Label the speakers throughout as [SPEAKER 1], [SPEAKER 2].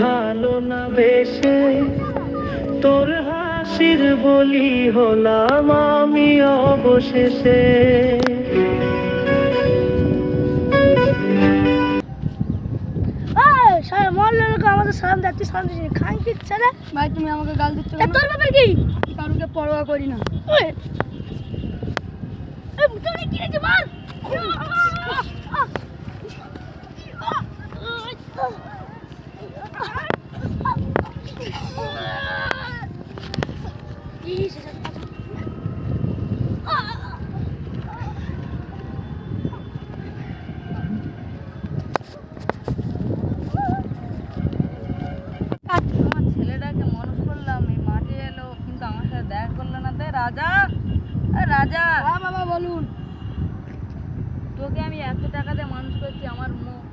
[SPEAKER 1] ভালো না বেশে তোর হাসির বলি হলাম আমি অবশেষে।
[SPEAKER 2] আমাদের সালাম সালাম খাই কি
[SPEAKER 3] ভাই তুমি আমাকে গাল দিচ্ছ
[SPEAKER 2] তোর ব্যাপার কি?
[SPEAKER 3] কারুকে পরোয়া করি না।
[SPEAKER 2] ওই, কি বল
[SPEAKER 3] আমার ছেলেটাকে মানুষ করলাম এই মাঠে এলো কিন্তু আমার সাথে দেখা করল না তাই রাজা! রাজা!
[SPEAKER 2] হ্যাঁ বাবা বলুন।
[SPEAKER 3] তোকে আমি এত টাকা দিয়ে মানুষ করছি আমার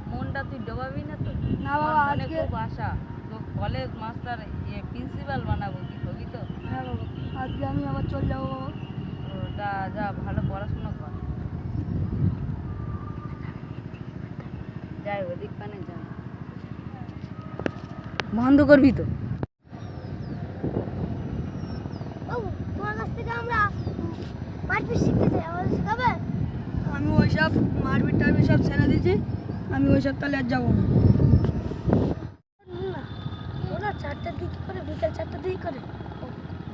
[SPEAKER 3] মনটা তুই ডোবাবি না তো?
[SPEAKER 2] না বাবা, আজকে-
[SPEAKER 3] খুব আশা। কলেজ মাস্টার ইয়ে প্রিন্সিপাল বানাবো কি হবি তো?
[SPEAKER 2] হ্যাঁ বাবা আজকে আমি আবার চলে যাব বাবা।
[SPEAKER 3] ওটা যা ভালো পড়াশোনা কর। যাই ওদিক পানে যা। বন্ধ করবি তো?
[SPEAKER 2] তোমার কাছ থেকে আমরা মারপিট শিখতে চাই আমাদের শেখাবে?
[SPEAKER 3] আমি ওইসব মারপিট টারপিট সব ছেড়ে দিয়েছি আমি ওইসব তাহলে আর যাব না
[SPEAKER 2] ওরা চারটার দিকে করে বিকেল চারটা দিকে করে।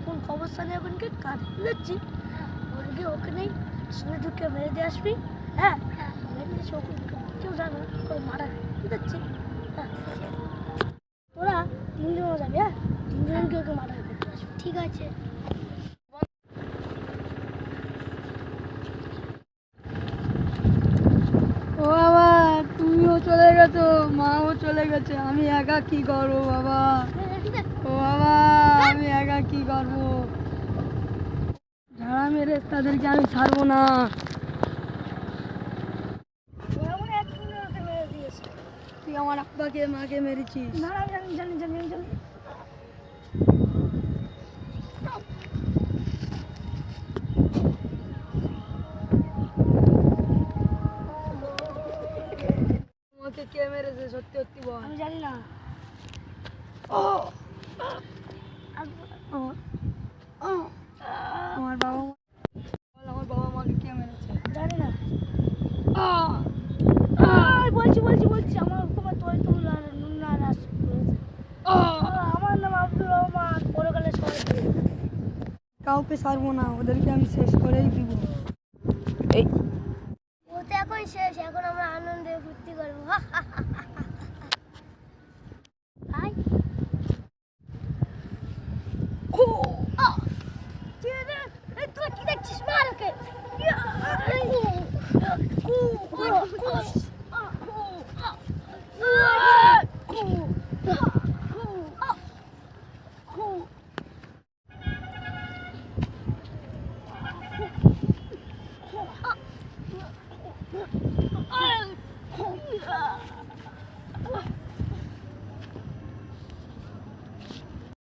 [SPEAKER 2] কোন কবরস্থানে ওখানকে কাজ যাচ্ছি ওখানে ওখানেই শুনে ঢুকে মেরে দিয়ে আসবি। হ্যাঁ। মেরে দিয়ে কেউ জানে না। ওই মারা যাচ্ছি হ্যাঁ তোরা তিনজনও যাবে হ্যাঁ? তিনজনকে ওকে মারা আসবি। ঠিক আছে
[SPEAKER 3] ও বাবা তুমিও চলে গেছো মাও চলে গেছে, আমি একা কি করব বাবা? ও বাবা, আমি একা কি করব? ঝাড়া মেরে তাদেরকে আমি ছাড়বো না। তুই আমার আব্বাকে, মাকে মেরেছিস।
[SPEAKER 2] জানি জানি জানি।
[SPEAKER 3] সত্যি সত্যি বল।
[SPEAKER 2] আমি জানি না।
[SPEAKER 3] আমার আমার বাবা মা বল আমার বাবা মাকে কে মেরেছে?
[SPEAKER 2] জানি না। বলছি বলছি বলছি আমার হুকুমে তোই তুল আর নুন্না রাস আমার নাম আব্দুর রহমান পরকালে সবাই
[SPEAKER 3] কাউকে ছাড়বো না ওদেরকে আমি শেষ করেই দিব। এই।
[SPEAKER 2] ও তো এখন শেষ এখন আমরা আনন্দে ফুর্তি করব আয় তোরা কি দেখছিস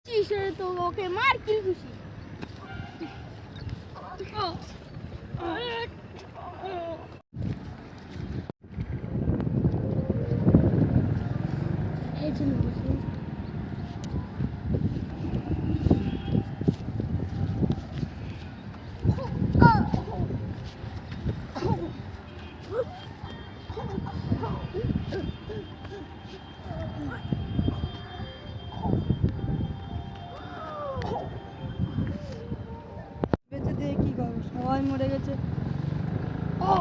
[SPEAKER 2] মার ওকে তো ওকে মার
[SPEAKER 3] কি করব? সবাই মরে গেছে।
[SPEAKER 2] ও!